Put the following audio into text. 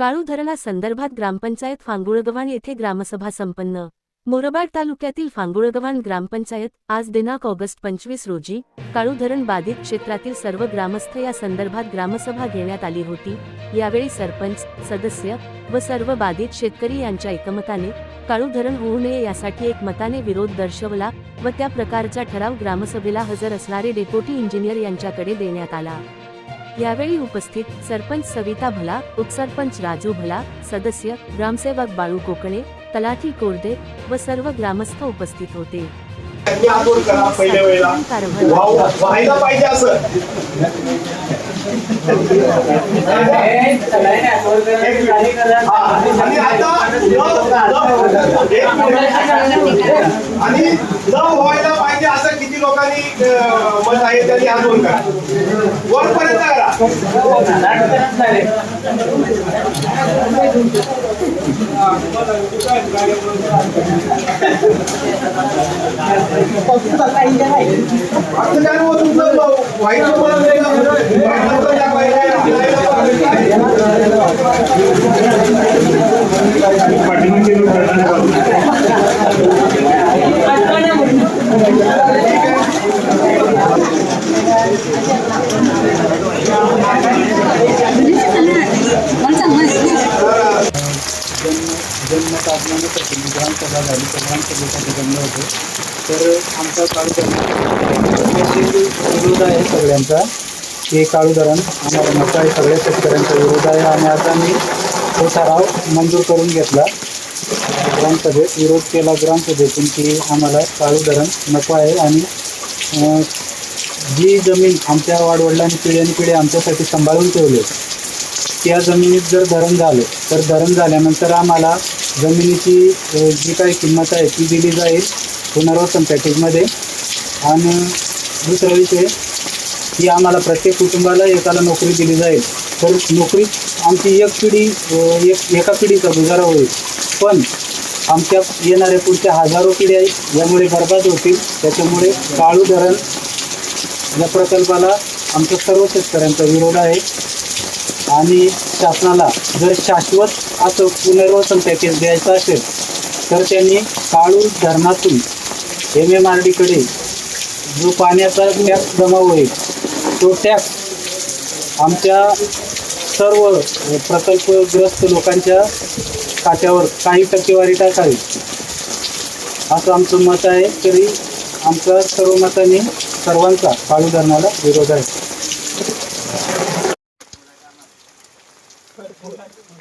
काळू धरणासंदर्भात ग्रामपंचायत फांगुळगव्हाण येथे ग्रामसभा संपन्न. मोरबाड तालुक्यातील फांगुळगव्हाण ग्रामपंचायत आज दिनांक ऑगस्ट पंचवीस रोजी काळू धरण बाधित क्षेत्रातील सर्व ग्रामस्थ या संदर्भात ग्रामसभा घेण्यात आली होती. यावेळी सरपंच सदस्य व सर्व बाधित शेतकरी यांच्या एकमताने काळू धरण होऊ नये यासाठी एक मताने विरोध दर्शवला व त्या प्रकारचा ठराव ग्रामसभेला हजर असणारे डेप्युटी इंजिनियर यांच्याकडे देण्यात आला. यावेळी उपस्थित सरपंच सविता भला उपसरपंच राजू भला सदस्य ग्रामसेवक बाळू कोकणे तलाठी कोरदे व सर्व ग्रामस्थ उपस्थित होते. आणि किती लोकांनी मत आहे त्यांनी आंदोलन करा वरपर्यंत करा प्रसंगी ग्रामसभा झाली तर ग्रामसभेसाठी जमलं होतं तर आमचा काळू धरण विरोध आहे सगळ्यांचा हे काळू धरण आम्हाला नको आहे सगळ्या शेतकऱ्यांचा विरोध आहे आणि आता मी तो ठराव मंजूर करून घेतला ग्रामसभेत विरोध केला ग्रामसभेतून की आम्हाला काळू धरण नको आहे आणि जी जमीन आमच्या वाडवडिलांनी पिढ्याने पिढे आमच्यासाठी सांभाळून ठेवली त्या जमिनीत जर धरण झालं तर धरण झाल्यानंतर आम्हाला जमिनीची जी काही किंमत आहे ती दिली जाईल पुनर्वसन पॅकेजमध्ये. आणि दुसरा विषय की आम्हाला प्रत्येक कुटुंबाला एकाला नोकरी दिली जाईल. तर नोकरी आमची एक पिढी एक एका पिढीचा गुजारा होईल. पण आमच्या येणाऱ्या पुढच्या हजारो पिढ्या यामुळे बर्बाद होतील. त्याच्यामुळे काळू धरण या प्रकल्पाला आमच्या सर्व शेतकऱ्यांचा विरोध आहे. आणि शासनाला जर शाश्वत असं पुनर्वसन पॅकेज द्यायचं असेल तर त्यांनी काळू धरणातून एम एम आर डीकडे जो पाण्याचा टॅक्स जमा होईल तो टॅक्स आमच्या सर्व प्रकल्पग्रस्त लोकांच्या खात्यावर काही टक्केवारी टाकावी. असं आमचं मत आहे तरी आमचा सर्व मताने सर्वांचा काळू धरणाला विरोध आहे. Vai.